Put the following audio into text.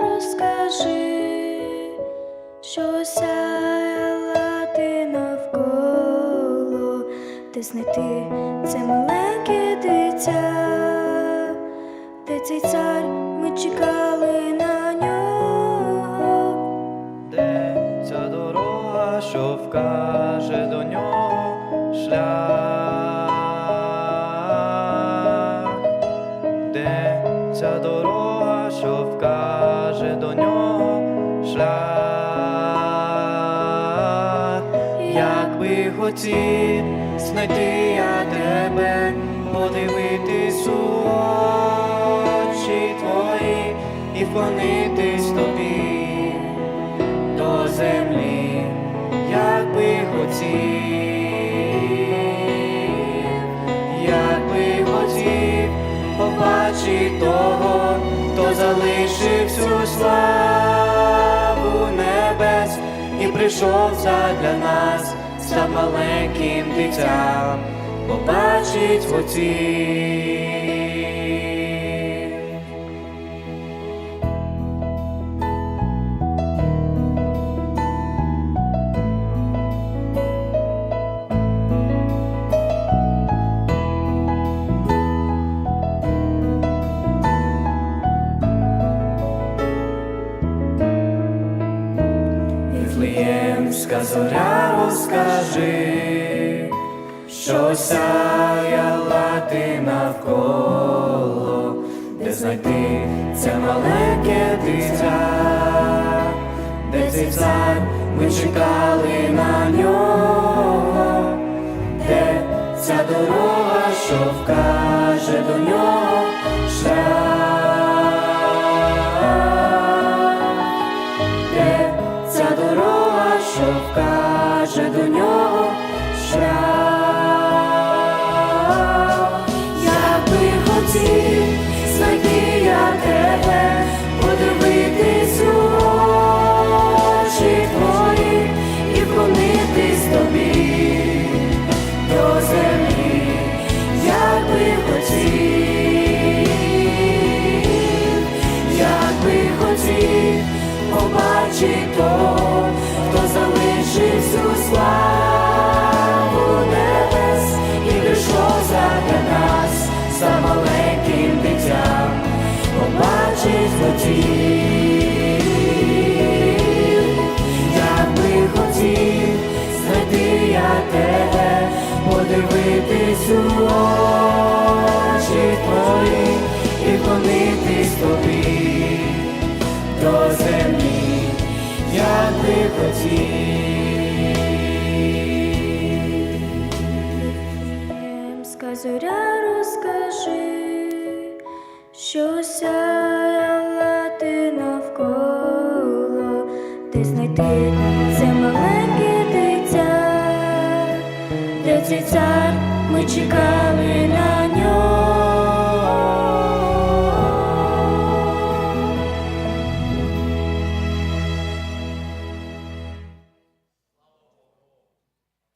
розкажи, що сяяла ти навколо, десь знайти, це маленьке дитя, де цей цар ми чекали на нього, де ця дорога, що вкаже до нього. До нього шлях? Як би хотів знайти я тебе, подивитись у очі твої і вклонитись тобі до землі, всю славу небес і прийшов задля нас, за маленьким дитям, побачить в хотів. Віфлеємська зоря розкажи, що сяяла ти навколо, де знайти це маленьке дитя, де цей цар ми чекали на нього, де ця дорога, що вкаже до нього до нього шлях. Я би хотів знайти я тебе, подивитись у очі твої і вклонитись тобі до землі, я би хотів, як би хотів побачить подивитись у очі твої і вклонитись тобі до землі, як би хотів. Зоря розкажи, що сяяла ти навколо, де знайти це дитя, де цей цар ми чекали на.